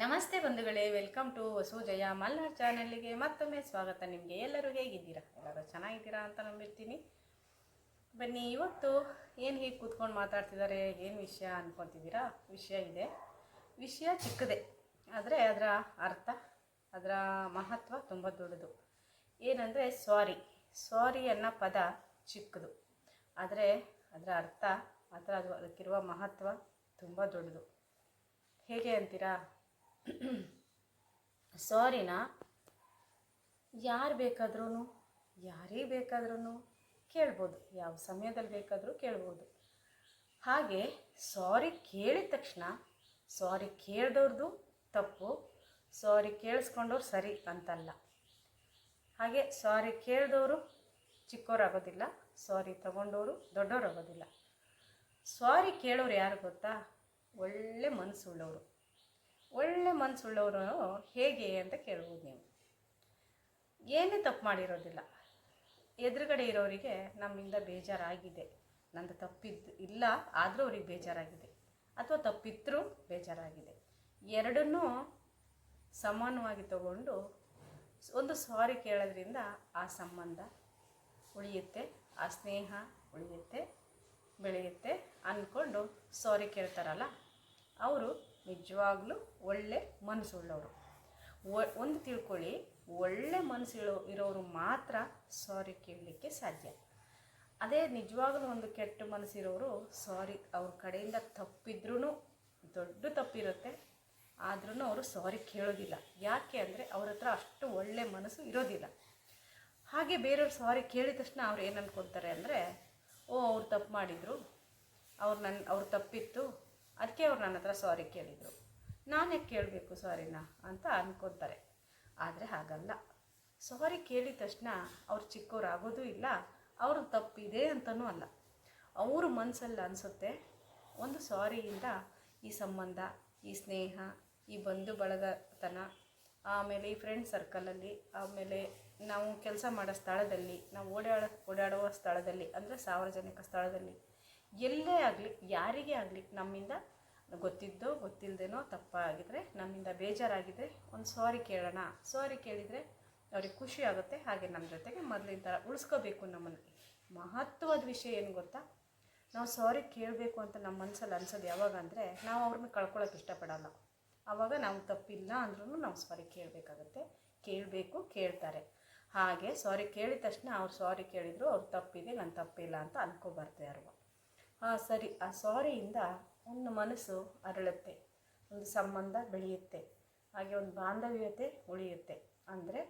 ನಮಸ್ತೆ ಬಂಧುಗಳೇ, welcome to Vasu Jaya Malnad ಚಾನಲ್ಗೆ ಮತ್ತೊಮ್ಮೆ ಸ್ವಾಗತ. ನಿಮಗೆ ಎಲ್ಲರೂ ಹೇಗಿದ್ದೀರಾ? ಎಲ್ಲರೂ ಚೆನ್ನಾಗಿದ್ದೀರಾ ಅಂತ ನಂಬಿರ್ತೀನಿ. ಬನ್ನಿ, ಇವತ್ತು ಏನು ಹೀಗೆ ಕೂತ್ಕೊಂಡು ಮಾತಾಡ್ತಿದ್ದಾರೆ ಏನು ವಿಷಯ ಅಂದ್ಕೊತಿದ್ದೀರಾ ವಿಷಯ ಇದೆ. ವಿಷಯ ಚಿಕ್ಕದೆ, ಆದರೆ ಅದರ ಅರ್ಥ, ಅದರ ಮಹತ್ವ ತುಂಬ ದೊಡ್ಡದು. ಏನಂದರೆ ಸಾರಿ ಸಾರಿ ಅನ್ನೋ ಪದ ಚಿಕ್ಕದು. ಆದರೆ ಅದರ ಅರ್ಥ ಅಥವಾ ಅದು ಅದಕ್ಕಿರುವ ಮಹತ್ವ ತುಂಬ ದೊಡ್ಡದು. ಹೇಗೆ ಅಂತೀರಾ? ಸಾರಿನ? ಯಾರು ಬೇಕಾದ್ರೂ ಯಾರಿಗೆ ಬೇಕಾದ್ರೂ ಕೇಳ್ಬೋದು. ಯಾವ ಸಮಯದಲ್ಲಿ ಬೇಕಾದರೂ ಕೇಳ್ಬೋದು. ಹಾಗೆ ಸಾರಿ ಕೇಳಿದ ತಕ್ಷಣ, ಸಾರಿ ಕೇಳ್ದವ್ರದ್ದು ತಪ್ಪು, ಸಾರಿ ಕೇಳಿಸ್ಕೊಂಡವ್ರು ಸರಿ ಅಂತಲ್ಲ. ಹಾಗೆ ಸಾರಿ ಕೇಳಿದವರು ಚಿಕ್ಕವರಾಗೋದಿಲ್ಲ ಸಾರಿ ತಗೊಂಡವರು ದೊಡ್ಡವರಾಗೋದಿಲ್ಲ ಸಾರಿ ಕೇಳೋರು ಯಾರು ಗೊತ್ತಾ? ಒಳ್ಳೆ ಮನಸ್ಸುಳ್ಳವರು ಒಳ್ಳೆ ಮನಸ್ಸುಳ್ಳವರು ಹೇಗೆ ಅಂತ ಕೇಳ್ಬೋದು ನೀವು. ಏನೇ ತಪ್ಪು ಮಾಡಿರೋದಿಲ್ಲ. ಎದುರುಗಡೆ ಇರೋರಿಗೆ ನಮ್ಮಿಂದ ಬೇಜಾರಾಗಿದೆ. ನಂದು ತಪ್ಪಿದ್ದು ಇಲ್ಲ, ಆದರೂ ಅವ್ರಿಗೆ ಬೇಜಾರಾಗಿದೆ. ಅಥವಾ ತಪ್ಪಿದ್ರೂ ಬೇಜಾರಾಗಿದೆ. ಎರಡನ್ನೂ ಸಮಾನವಾಗಿ ತಗೊಂಡು ಒಂದು ಸಾರಿ ಕೇಳೋದ್ರಿಂದ ಆ ಸಂಬಂಧ ಉಳಿಯುತ್ತೆ, ಆ ಸ್ನೇಹ ಉಳಿಯುತ್ತೆ, ಬೆಳೆಯುತ್ತೆ ಅಂದ್ಕೊಂಡು ಸಾರಿ ಕೇಳ್ತಾರಲ್ಲ, ಅವರು ನಿಜವಾಗ್ಲೂ ಒಳ್ಳೆ ಮನಸ್ಸುಳ್ಳವರು ಒಂದು ತಿಳ್ಕೊಳ್ಳಿ, ಒಳ್ಳೆ ಮನಸ್ಸು ಇರೋರು ಮಾತ್ರ ಸಾರಿ ಕೇಳಲಿಕ್ಕೆ ಸಾಧ್ಯ. ಅದೇ ನಿಜವಾಗ್ಲೂ ಒಂದು ಕೆಟ್ಟ ಮನಸ್ಸಿರೋರು ಸಾರಿ ಅವ್ರ ಕಡೆಯಿಂದ ತಪ್ಪಿದ್ರೂ ದೊಡ್ಡ ತಪ್ಪಿರುತ್ತೆ ಆದ್ರೂ ಅವರು ಸಾರಿ ಕೇಳೋದಿಲ್ಲ. ಯಾಕೆ ಅಂದರೆ ಅವ್ರ ಹತ್ರ ಅಷ್ಟು ಒಳ್ಳೆ ಮನಸ್ಸು ಇರೋದಿಲ್ಲ. ಹಾಗೆ ಬೇರೆಯವ್ರು ಸಾರಿ ಕೇಳಿದ ತಕ್ಷಣ ಅವ್ರು ಏನು ಅನ್ಕೊತಾರೆ ಅಂದರೆ, ಓ, ಅವ್ರು ತಪ್ಪು ಮಾಡಿದರು, ಅವ್ರು ನನ್ನ ಅವ್ರು ತಪ್ಪಿತ್ತು ಅದಕ್ಕೆ ಅವ್ರು ನನ್ನ ಹತ್ರ ಸಾರಿ ಕೇಳಿದರು. ನಾನೇ ಕೇಳಬೇಕು ಸಾರಿನ ಅಂತ ಅಂದ್ಕೊತಾರೆ ಆದರೆ ಹಾಗಲ್ಲ. ಸಾರಿ ಕೇಳಿದ ತಕ್ಷಣ ಅವ್ರು ಚಿಕ್ಕವ್ರು ಆಗೋದು ಇಲ್ಲ, ಅವ್ರ ತಪ್ಪಿದೆ ಅಂತಲೂ ಅಲ್ಲ. ಅವ್ರ ಮನಸ್ಸಲ್ಲಿ ಅನಿಸುತ್ತೆ, ಒಂದು ಸಾರಿಯಿಂದ ಈ ಸಂಬಂಧ, ಈ ಸ್ನೇಹ, ಈ ಬಂಧು ಬಳಗತನ, ಆಮೇಲೆ ಈ ಫ್ರೆಂಡ್ ಸರ್ಕಲಲ್ಲಿ ಆಮೇಲೆ ನಾವು ಕೆಲಸ ಮಾಡೋ ಸ್ಥಳದಲ್ಲಿ, ನಾವು ಓಡಾಡೋ, ಓಡಾಡುವ ಸ್ಥಳದಲ್ಲಿ, ಅಂದರೆ ಸಾರ್ವಜನಿಕ ಸ್ಥಳದಲ್ಲಿ, ಎಲ್ಲೇ ಆಗಲಿ, ಯಾರಿಗೇ ಆಗಲಿ ನಮ್ಮಿಂದ ಗೊತ್ತಿದ್ದೋ ಗೊತ್ತಿಲ್ಲದೇನೋ ತಪ್ಪಾಗಿದ್ದರೆ ನಮ್ಮಿಂದ ಬೇಜಾರಾಗಿದ್ದರೆ ಒಂದು ಸಾರಿ ಕೇಳೋಣ. ಸಾರಿ ಕೇಳಿದರೆ ಅವ್ರಿಗೆ ಖುಷಿ ಆಗುತ್ತೆ, ಹಾಗೆ ನಮ್ಮ ಜೊತೆಗೆ ಮೊದಲಿನ ಥರ ಉಳಿಸ್ಕೋಬೇಕು ನಮ್ಮನ್ನು. ಮಹತ್ವದ ವಿಷಯ ಏನು ಗೊತ್ತಾ? ನಾವು ಸಾರಿ ಕೇಳಬೇಕು ಅಂತ ನಮ್ಮ ಮನಸ್ಸಲ್ಲಿ ಅನ್ಸೋದು ಯಾವಾಗ ಅಂದರೆ ನಾವು ಅವ್ರನ್ನ ಕಳ್ಕೊಳ್ಳೋಕೆ ಇಷ್ಟಪಡಲ್ಲ. ಆವಾಗ ನಾವು ತಪ್ಪಿಲ್ಲ ಅಂದ್ರೂ ನಾವು ಸಾರಿ ಕೇಳಬೇಕಾಗತ್ತೆ. ಕೇಳಬೇಕು, ಕೇಳ್ತಾರೆ. ಹಾಗೆ ಸಾರಿ ಕೇಳಿದ ತಕ್ಷಣ ಅವ್ರು ಸಾರಿ ಕೇಳಿದ್ರು, ಅವ್ರು ತಪ್ಪಿದೆ, ನಾನು ತಪ್ಪಿಲ್ಲ ಅಂತ ಅನ್ಕೋಬಾರ್ದು ಯಾರು ಹಾಂ ಸರಿ, ಆ ಸಾರಿಯಿಂದ ಒಂದು ಮನಸ್ಸು ಅರಳುತ್ತೆ, ಒಂದು ಸಂಬಂಧ ಬೆಳೆಯುತ್ತೆ, ಹಾಗೆ ಒಂದು ಬಾಂಧವ್ಯತೆ ಉಳಿಯುತ್ತೆ. ಅಂದರೆ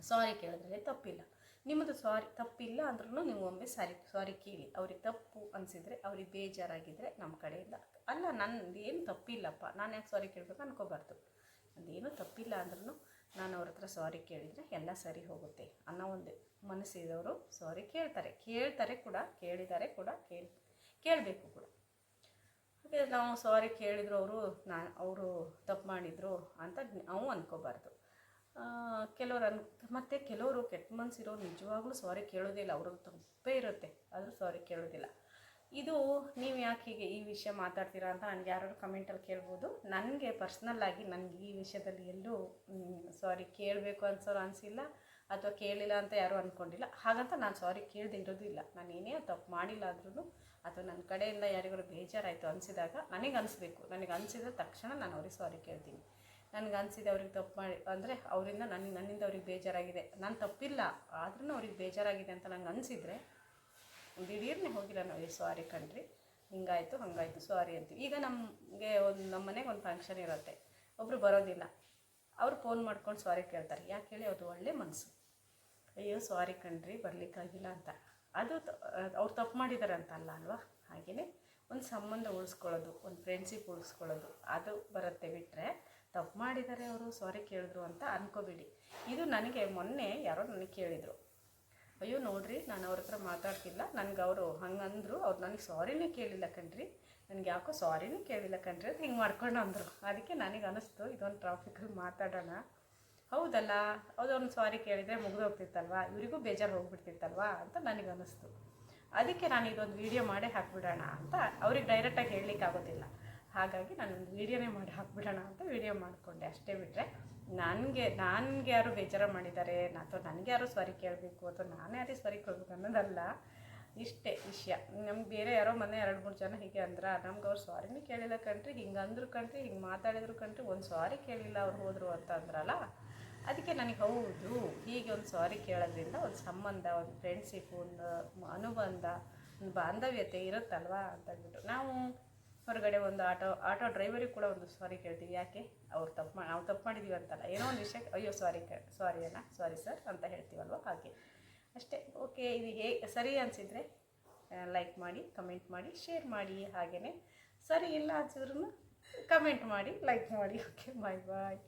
ಸಾರಿ ಕೇಳಿದ್ರೆ ತಪ್ಪಿಲ್ಲ. ನಿಮ್ಮದು ಸಾರಿ ತಪ್ಪಿಲ್ಲ ಅಂದ್ರೂ ನೀವು ಒಮ್ಮೆ ಸಾರಿ ಸಾರಿ ಕೇಳಿ. ಅವ್ರಿಗೆ ತಪ್ಪು ಅನಿಸಿದರೆ ಅವ್ರಿಗೆ ಬೇಜಾರಾಗಿದ್ದರೆ ನಮ್ಮ ಕಡೆಯಿಂದ ಅಲ್ಲ ನಂದು ಏನು ತಪ್ಪಿಲ್ಲಪ್ಪ. ನಾನು ಯಾಕೆ ಸಾರಿ ಕೇಳಬೇಕು ಅನ್ಕೋಬಾರ್ದು. ಅದೇನು ತಪ್ಪಿಲ್ಲ ಅಂದ್ರೂ ನಾನು ಅವ್ರ ಹತ್ರ ಸಾರಿ ಕೇಳಿದರೆ ಎಲ್ಲ ಸರಿ ಹೋಗುತ್ತೆ ಅನ್ನೋ ಒಂದು ಮನಸ್ಸಿದವರು ಸಾರಿ ಕೇಳ್ತಾರೆ. ಕೇಳ್ತಾರೆ ಕೂಡ ಕೇಳಿದ್ದಾರೆ ಕೂಡ, ಕೇಳಿ, ಕೇಳಬೇಕು ಕೂಡ. ಹಾಗೆ ನಾವು ಸಾರಿ ಕೇಳಿದ್ರು ಅವರು, ನಾ, ಅವರು ತಪ್ಪು ಮಾಡಿದರು ಅಂತ ನಾವು ಅಂದ್ಕೋಬಾರ್ದು ಕೆಲವರು ಅನ್, ಮತ್ತು ಕೆಲವರು ಕೆಟ್ಟ ಮನಸ್ಸಿರೋರು ನಿಜವಾಗ್ಲೂ ಸಾರಿ ಕೇಳೋದಿಲ್ಲ ಅವ್ರಿಗೆ ತಪ್ಪೇ ಇರುತ್ತೆ. ಆದರೂ ಸಾರಿ ಕೇಳೋದಿಲ್ಲ. ಇದು ನೀವು ಯಾಕೆ ಹೀಗೆ ಈ ವಿಷಯ ಮಾತಾಡ್ತೀರಾ ಅಂತ ನನಗೆ ಯಾರು ಕಮೆಂಟಲ್ಲಿ ಕೇಳ್ಬೋದು. ನನಗೆ ಪರ್ಸ್ನಲ್ಲಾಗಿ ನನಗೆ ಈ ವಿಷಯದಲ್ಲಿ ಎಲ್ಲೂ ಸಾರಿ ಕೇಳಬೇಕು ಅನ್ಸೋರು ಅನಿಸಿಲ್ಲ ಅಥವಾ ಕೇಳಿಲ್ಲ ಅಂತ ಯಾರೂ ಅಂದ್ಕೊಂಡಿಲ್ಲ ಹಾಗಂತ ನಾನು ಸಾರಿ ಕೇಳದೆ ಇರೋದು ಇಲ್ಲ. ನಾನು ಏನೇ ತಪ್ಪು ಮಾಡಿಲ್ಲ ಆದ್ರೂ ಅಥವಾ ನನ್ನ ಕಡೆಯಿಂದ ಯಾರಿಗಾರು ಬೇಜಾರಾಯಿತು ಅನಿಸಿದಾಗ ನನಗೆ ಅನಿಸ್ಬೇಕು. ನನಗೆ ಅನಿಸಿದ ತಕ್ಷಣ ನಾನು ಅವ್ರಿಗೆ ಸಾರಿ ಕೇಳ್ತೀನಿ. ನನಗೆ ಅನಿಸಿದೆ ಅವ್ರಿಗೆ ತಪ್ಪು ಮಾಡಿ, ಅಂದರೆ ಅವರಿಂದ ನನಗೆ ನನ್ನಿಂದ ಅವ್ರಿಗೆ ಬೇಜಾರಾಗಿದೆ. ನಾನು ತಪ್ಪಿಲ್ಲ ಆದ್ರೂ ಅವ್ರಿಗೆ ಬೇಜಾರಾಗಿದೆ ಅಂತ ನಂಗೆ ಅನಿಸಿದರೆ ದಿಢೀರ್ನೆ ಹೋಗಿಲ್ಲ ನಾವು ಸಾರಿ ಕಣ್ರಿ. ಹಿಂಗಾಯಿತು, ಹಂಗಾಯಿತು ಸಾರಿ ಅಂತೀವಿ. ಈಗ ನಮಗೆ ಒಂದು ನಮ್ಮ ಮನೆಗೆ ಒಂದು ಫಂಕ್ಷನ್ ಇರುತ್ತೆ. ಒಬ್ಬರು ಬರೋದಿಲ್ಲ. ಅವ್ರು ಫೋನ್ ಮಾಡ್ಕೊಂಡು ಸಾರಿ ಕೇಳ್ತಾರೆ. ಯಾಕೆ ಹೇಳಿ, ಅದು ಒಳ್ಳೆ ಮನಸ್ಸು ಅಯ್ಯೋ ಸಾರಿ ಕಣ್ರಿ ಬರಲಿಕ್ಕಾಗಿಲ್ಲ ಅಂತ. ಅದು ಅವ್ರು ತಪ್ಪು ಮಾಡಿದಾರೆ ಅಂತ ಅಲ್ಲ ಅಲ್ವಾ? ಹಾಗೆಯೇ ಒಂದು ಸಂಬಂಧ ಉಳಿಸ್ಕೊಳ್ಳೋದು, ಒಂದು ಫ್ರೆಂಡ್ಶಿಪ್ ಉಳಿಸ್ಕೊಳ್ಳೋದು, ಅದು ಬರುತ್ತೆ ಬಿಟ್ಟರೆ ತಪ್ಪು ಮಾಡಿದ್ದಾರೆ ಅವರು ಸಾರಿ ಕೇಳಿದ್ರು ಅಂತ ಅನ್ಕೋಬೇಡಿ. ಇದು ನನಗೆ ಮೊನ್ನೆ ಯಾರೋ ನನಗೆ ಕೇಳಿದರು. ಅಯ್ಯೋ, ನೋಡ್ರಿ, ನಾನು ಅವ್ರ ಹತ್ರ ಮಾತಾಡ್ತಿಲ್ಲ. ನನಗೆ ಅವರು ಹಂಗಂದ್ರು ಅವ್ರು ನನಗೆ ಸಾರಿನೇ ಕೇಳಿಲ್ಲ ಕಣ್ರಿ. ನನಗೆ ಯಾಕೋ ಸಾರಿನೂ ಕೇಳಿಲ್ಲ ಕಣ್ರಿ. ಅದು ಹಿಂಗೆ ಮಾಡ್ಕೊಂಡು ಅಂದರು. ಅದಕ್ಕೆ ನನಗೆ ಅನಿಸ್ತು, ಇದೊಂದು ಟ್ರಾಫಿಕಲ್ಲಿ ಮಾತಾಡೋಣ. ಹೌದಲ್ಲ, ಅದೊಂದು ಸಾರಿ ಕೇಳಿದರೆ ಮುಗಿದು ಹೋಗ್ತಿತ್ತಲ್ವಾ ಇವರಿಗೂ ಬೇಜಾರು ಹೋಗ್ಬಿಡ್ತಿತ್ತಲ್ವಾ ಅಂತ ನನಗೆ ಅನಿಸ್ತು. ಅದಕ್ಕೆ ನಾನು ಇದೊಂದು ವಿಡಿಯೋ ಮಾಡೇ ಹಾಕ್ಬಿಡೋಣ ಅಂತ ಅವ್ರಿಗೆ ಡೈರೆಕ್ಟಾಗಿ ಹೇಳಲಿಕ್ಕೆ ಆಗೋದಿಲ್ಲ ಹಾಗಾಗಿ ನಾನೊಂದು ವೀಡಿಯೋನೇ ಮಾಡಿ ಹಾಕ್ಬಿಡೋಣ ಅಂತ ವೀಡಿಯೋ ಮಾಡಿಕೊಂಡೆ. ಅಷ್ಟೇ ಬಿಟ್ಟರೆ ನನಗೆ ನನಗೆ ಯಾರು ಬೇಜಾರ ಮಾಡಿದ್ದಾರೆ ಅಥವಾ ನನಗೆ ಯಾರು ಸಾರಿ ಕೇಳಬೇಕು ಅಥವಾ ನಾನು ಯಾರಿಗೆ ಸಾರಿ ಕೇಳಬೇಕು ಅನ್ನೋದಲ್ಲ. ಇಷ್ಟೇ ವಿಷಯ. ನಮ್ಗೆ ಬೇರೆ ಯಾರೋ ಮನೆ ಎರಡು, ಮೂರು ಜನ ಹೀಗೆ ಅಂದ್ರೆ, ನಮ್ಗೆ ಅವ್ರು ಸ್ವಾರಿನೂ ಕೇಳಿಲ್ಲ ಕಣ್ರಿ, ಹಿಂಗೆ ಅಂದ್ರು ಕಣ್ರಿ, ಹಿಂಗೆ ಮಾತಾಡಿದ್ರು ಕಣ್ರಿ, ಒಂದು ಸ್ವಾರಿ ಕೇಳಿಲ್ಲ ಅವ್ರು ಹೋದರು ಅಂತ ಅಂದ್ರಲ್ಲ, ಅದಕ್ಕೆ ನನಗೆ ಹೌದು, ಹೀಗೆ ಒಂದು ಸ್ವಾರಿ ಕೇಳೋದ್ರಿಂದ ಒಂದು ಸಂಬಂಧ, ಒಂದು ಫ್ರೆಂಡ್ಶಿಪ್ ಒಂದು ಅನುಬಂಧ, ಒಂದು ಬಾಂಧವ್ಯತೆ ಇರುತ್ತಲ್ವಾ ಅಂತ ಅಂದ್ಬಿಟ್ಟು. ನಾವು ಹೊರಗಡೆ ಒಂದು ಆಟೋ ಆಟೋ ಡ್ರೈವರಿಗೆ ಕೂಡ ಒಂದು ಸಾರಿ ಕೇಳ್ತೀವಿ ಯಾಕೆ? ಅವ್ರು ತಪ್ಪು ಮಾಡಿ ನಾವು ತಪ್ಪು ಮಾಡಿದ್ದೀವಿ ಅಂತಲ್ಲ. ಏನೋ ಒಂದು ವಿಷಯಕ್ಕೆ ಅಯ್ಯೋ ಸಾರಿ ಸಾರಿ ಅಣ್ಣ ಸಾರಿ ಸರ್ ಅಂತ ಹೇಳ್ತೀವಲ್ವ? ಹಾಗೆ. ಅಷ್ಟೇ. ಓಕೆ, ಇದು ಹೇಗೆ ಸರಿ ಅನಿಸಿದರೆ ಲೈಕ್ ಮಾಡಿ ಕಮೆಂಟ್ ಮಾಡಿ ಶೇರ್ ಮಾಡಿ ಹಾಗೆಯೇ ಸರಿ ಇಲ್ಲ ಅನ್ಸಿದ್ರು ಕಮೆಂಟ್ ಮಾಡಿ ಲೈಕ್ ಮಾಡಿ. Okay bye bye